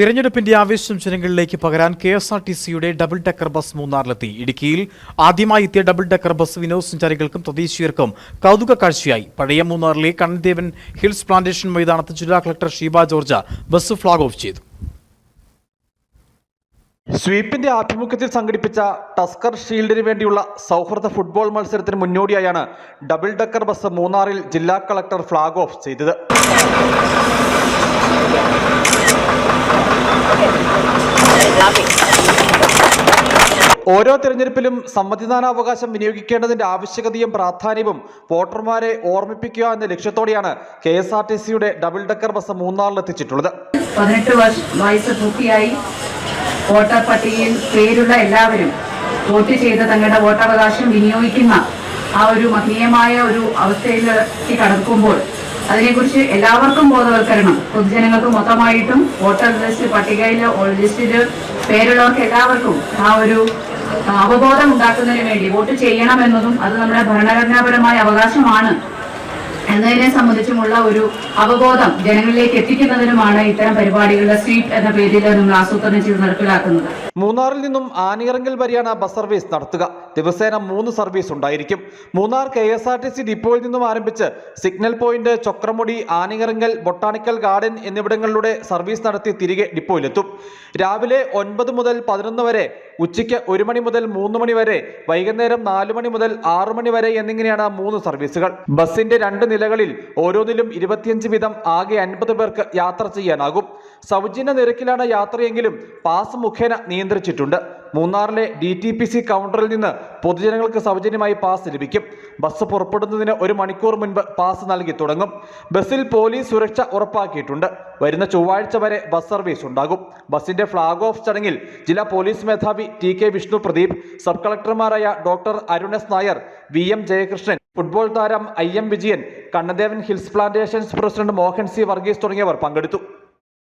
തിരഞ്ഞെടുപ്പിന്റെ ആവേശം ജനങ്ങളിലേക്ക് പകരാൻ കെ എസ് ആർ ടി സിയുടെ ഡബിൾ ഡെക്കർ ബസ് മൂന്നാറിലെത്തി. ഇടുക്കിയിൽ ആദ്യമായി എത്തിയ ഡബിൾ ഡെക്കർ ബസ് വിനോദസഞ്ചാരികൾക്കും തദ്ദേശീയർക്കും കൗതുക കാഴ്ചയായി. പഴയ മൂന്നാറിലെ കണ്ണൻദേവൻ ഹിൽസ് പ്ലാന്റേഷൻ മൈതാനത്ത് ജില്ലാ collector Sheeba George bus flag off ചെയ്തു. സ്വീപ്പിന്റെ ആഭിമുഖ്യത്തിൽ സംഘടിപ്പിച്ച ടസ്കർ ഷീൽഡിന് വേണ്ടിയുള്ള സൗഹൃദ ഫുട്ബോൾ മത്സരത്തിന് മുന്നോടിയായാണ് ഡബിൾ ഡെക്കർ ബസ് മൂന്നാറിൽ ജില്ലാ കളക്ടർ ഫ്ളാഗ് ഓഫ് ചെയ്തത്. ഓരോ തിരഞ്ഞെടുപ്പിലും സമ്മതിദാനാവകാശം വിനിയോഗിക്കേണ്ടതിന്റെ ആവശ്യകതയും പ്രാധാന്യവും വോട്ടർമാരെ ഓർമ്മിപ്പിക്കുക എന്ന ലക്ഷ്യത്തോടെയാണ് കെ എസ് ആർ ടി സിയുടെ ഡബിൾ ഡെക്കർ ബസ് മൂന്നാറിലെത്തിച്ചിട്ടുള്ളത്. പതിനെട്ട് വയസ്സ് പൂർത്തിയായി. വോട്ടർ പട്ടികയിൽ പേരുള്ള എല്ലാവരും വോട്ട് ചെയ്ത് തങ്ങളുടെ വോട്ടവകാശം വിനിയോഗിക്കുന്ന ആ ഒരു മഹനീയമായ ഒരു അവസ്ഥയിലേക്ക് കടക്കുമ്പോൾ അതിനെക്കുറിച്ച് എല്ലാവർക്കും ബോധവൽക്കരണം. പൊതുജനങ്ങൾക്ക് മൊത്തമായിട്ടും വോട്ടർ ലിസ്റ്റ് പട്ടികയിൽ ലിസ്റ്റിൽ പേരുള്ളവർക്ക് എല്ലാവർക്കും ആ ഒരു അവബോധം ഉണ്ടാക്കുന്നതിന് വേണ്ടി വോട്ട് ചെയ്യണമെന്നതും അത് നമ്മുടെ ഭരണഘടനാപരമായ അവകാശമാണ് എന്നതിനെ സംബന്ധിച്ചുമുള്ള ഒരു അവബോധം ജനങ്ങളിലേക്ക് എത്തിക്കുന്നതിനുമാണ് ഇത്തരം പരിപാടികളുടെ സ്വീപ് എന്ന പേരിൽ നമ്മൾ ആസൂത്രണം ചെയ്ത് നടപ്പിലാക്കുന്നത്. മൂന്നാറിൽ നിന്നും ആനിയിറങ്കൽ വരെയാണ് ബസ് സർവീസ് നടത്തുക. ദിവസേന മൂന്ന് സർവീസ് ഉണ്ടായിരിക്കും. Munnar K S R T C ഡിപ്പോയിൽ നിന്നും ആരംഭിച്ച് signal point Chokramudi Aniyarangal botanical garden എന്നിവിടങ്ങളിലൂടെ service നടത്തി തിരികെ ഡിപ്പോയിലെത്തും. രാവിലെ ഒൻപത് മുതൽ പതിനൊന്ന് വരെ ഉച്ചയ്ക്ക് ഒരു മണി മുതൽ മൂന്ന് മണി വരെ വൈകുന്നേരം നാല് മണി മുതൽ ആറു മണി വരെ എന്നിങ്ങനെയാണ് മൂന്ന് സർവീസുകൾ. ബസിന്റെ രണ്ട് നിലകളിൽ ഓരോന്നിലും ഇരുപത്തിയഞ്ച് വീതം ആകെ അൻപത് പേർക്ക് യാത്ര ചെയ്യാനാകും. സൗജന്യ നിരക്കിലാണ് യാത്രയെങ്കിലും പാസ് മുഖേന നിയന്ത്രിച്ചിട്ടുണ്ട്. മൂന്നാറിലെ ഡി ടി പി സി കൗണ്ടറിൽ നിന്ന് പൊതുജനങ്ങൾക്ക് സൗജന്യമായി പാസ് ലഭിക്കും. ബസ് പുറപ്പെടുന്നതിന് ഒരു മണിക്കൂർ മുൻപ് പാസ് നൽകി തുടങ്ങും. ബസ്സിൽ പോലീസ് സുരക്ഷ ഉറപ്പാക്കിയിട്ടുണ്ട്. വരുന്ന ചൊവ്വാഴ്ച വരെ ബസ് സർവീസ് ഉണ്ടാകും. ബസിന്റെ ഫ്ളാഗ് ഓഫ് ചടങ്ങിൽ ജില്ലാ പോലീസ് മേധാവി T K Vishnu Pradeep sub കളക്ടർമാരായ doctor Arunas Nair V M Jayakrishnan football താരം I M Vijayan Kannan Devan hills plantations president Mohan C Varghese തുടങ്ങിയവർ പങ്കെടുത്തു.